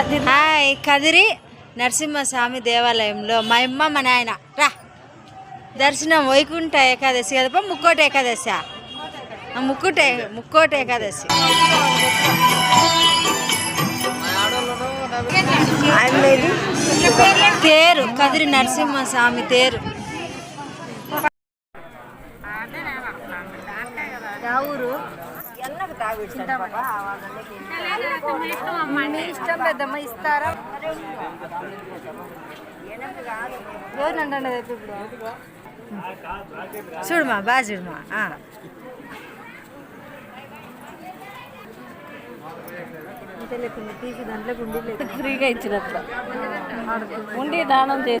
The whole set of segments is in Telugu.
హాయ్ కదిరి నరసింహస్వామి దేవాలయంలో మా అమ్మ మా నాయన. రా. దర్శనం వైకుంఠ ఏకాదశి కదప ముక్కోటి ఏకాదశి ముక్కోటి ముక్కోటి ఏకాదశి. తేరు కదిరి నరసింహస్వామి తేరు. ఊరు. ఇష్టం పెద్దమ్మ ఇస్తారా చూడమా బాగా చూడమా ఆ. ఫ్రీగా ఇచ్చినట్లు ఉండి దానం చేసి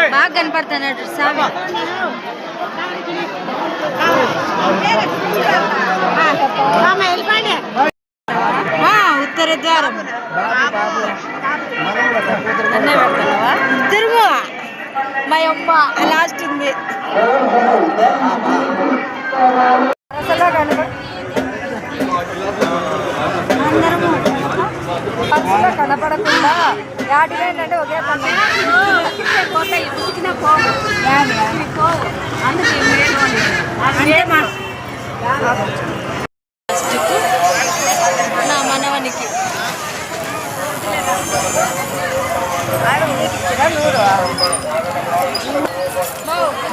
బాగా కనపడుతున్నాడు స్వామి. ఉత్తర ద్వారం ఇద్దరు మా అమ్మ లాస్ట్ ఉంది. వాటికి ఏంటంటే ఒకే పని నా మనవనికి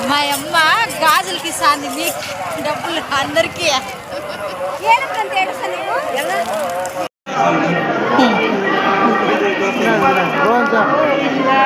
మా అమ్మ గాజులకి ఇస్తాంది మీకు డబ్బులు అందరికీ. మా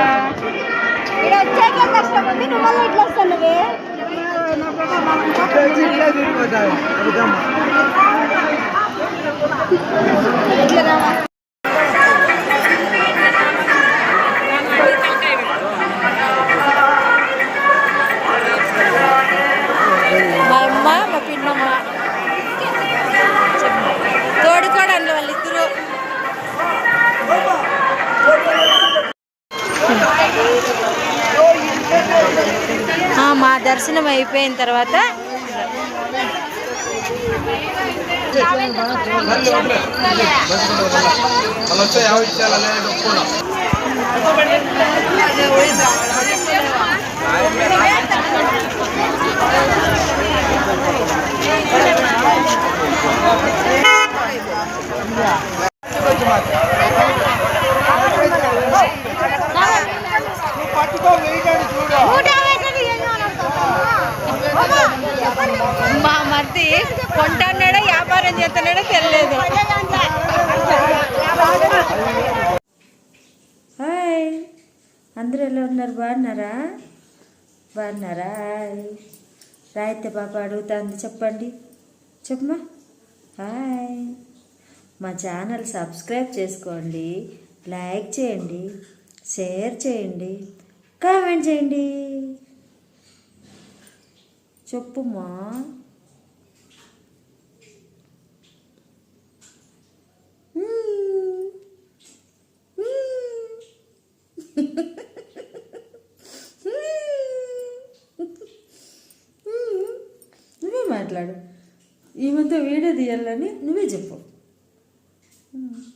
దర్శనం అయిపోయిన తర్వాత అలా వచ్చే మా మర్తి కొంటాడా వ్యాపారం చేస్తున్నాడో తెలియదు. హాయ్. అందరూ ఎలా ఉన్నారు? బాగున్నారా? బాగున్నారా? హాయ్. రాయితే పాప అడుగుతుంది చెప్పండి. చెప్పమ్మా. హాయ్. మా ఛానల్ సబ్స్క్రైబ్ చేసుకోండి లైక్ చేయండి షేర్ చేయండి కామెంట్ చేయండి. చెప్పుమా. నువ్వే మాట్లాడు ఈ మధ్య వీడియో తీయాలని నువ్వే చెప్పు